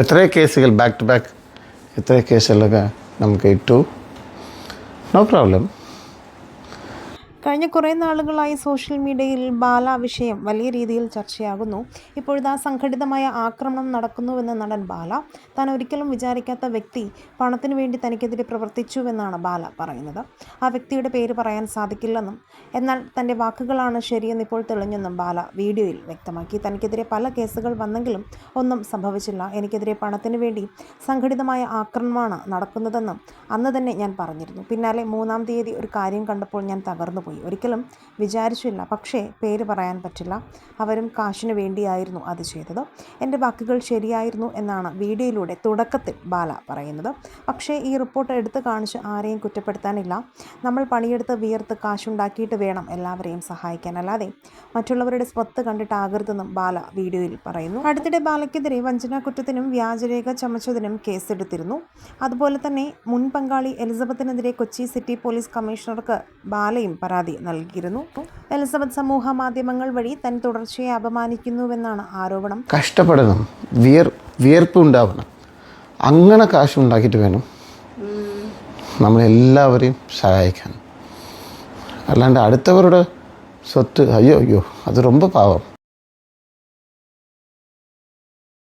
എത്ര കേസുകൾ back to back എത്ര കേസുകളൊക്കെ നമുക്ക് ഇട്ടു. നോ പ്രോബ്ലം കഴിഞ്ഞ കുറേ നാളുകളായി സോഷ്യൽ മീഡിയയിൽ ബാല വിഷയം വലിയ രീതിയിൽ ചർച്ചയാകുന്നു. ഇപ്പോഴിതാ സംഘടിതമായ ആക്രമണം നടക്കുന്നുവെന്ന് നടൻ ബാല. താൻ ഒരിക്കലും വിചാരിക്കാത്ത വ്യക്തി പണത്തിനു വേണ്ടി തനിക്കെതിരെ പ്രവർത്തിച്ചുവെന്നാണ് ബാല പറയുന്നത്. ആ വ്യക്തിയുടെ പേര് പറയാൻ സാധിക്കില്ലെന്നും എന്നാൽ തന്റെ വാക്കുകളാണ് ശരിയെന്ന് ഇപ്പോൾ തെളിഞ്ഞെന്നും ബാല വീഡിയോയിൽ വ്യക്തമാക്കി. തനിക്കെതിരെ പല കേസുകൾ വന്നെങ്കിലും ഒന്നും സംഭവിച്ചില്ല. എനിക്കെതിരെ പണത്തിനു വേണ്ടി സംഘടിതമായ ആക്രമണമാണ് നടക്കുന്നതെന്നും അന്ന് തന്നെ ഞാൻ പറഞ്ഞിരുന്നു. പിന്നാലെ മൂന്നാം തീയതി ഒരു കാര്യം കണ്ടപ്പോൾ ഞാൻ തകർന്നുപോയി. ഒരിക്കലും വിചാരിച്ചില്ല. പക്ഷേ പേര് പറയാൻ പറ്റില്ല. അവരും കാശിനു വേണ്ടിയായിരുന്നു അത് ചെയ്തത്. എന്റെ വാക്കുകൾ ശരിയായിരുന്നു എന്നാണ് വീഡിയോയിലൂടെ തുടക്കത്തിൽ ബാല പറയുന്നത്. പക്ഷേ ഈ റിപ്പോർട്ട് എടുത്തു കാണിച്ച് ആരെയും കുറ്റപ്പെടുത്താനില്ല. നമ്മൾ പണിയെടുത്ത് വിയർത്ത് കാശുണ്ടാക്കിയിട്ട് വേണം എല്ലാവരെയും സഹായിക്കാൻ അല്ലാതെ മറ്റുള്ളവരുടെ സ്വത്ത് കണ്ടിട്ടാകരുതെന്നും ബാല വീഡിയോയിൽ പറയുന്നു. അടുത്തിടെ ബാലയ്ക്കെതിരെ വഞ്ചനാ കുറ്റത്തിനും വ്യാജരേഖ ചമച്ചതിനും കേസെടുത്തിരുന്നു. അതുപോലെ തന്നെ മുൻ പങ്കാളി എലിസബത്തിനെതിരെ കൊച്ചി സിറ്റി പോലീസ് കമ്മീഷണർക്ക് ബാലയും പരാതി നൽകിയിരുന്നു എലിസബത്ത് സമൂഹ മാധ്യമങ്ങൾ വഴി തൻ തുടർച്ചയായി അപമാനിക്കുന്നുവെന്നാണ് ആരോപണം കഷ്ടപ്പെടണം വിയർ വിയർപ്പ് ഉണ്ടാവണം അങ്ങനെ കാശ് ഉണ്ടാക്കിയിട്ട് വേണം നമ്മളെല്ലാവരെയും സഹായിക്കാൻ അല്ലാണ്ട് അടുത്തവരുടെ സ്വത്ത് അയ്യോ അയ്യോ അത് ரொம்ப പാവം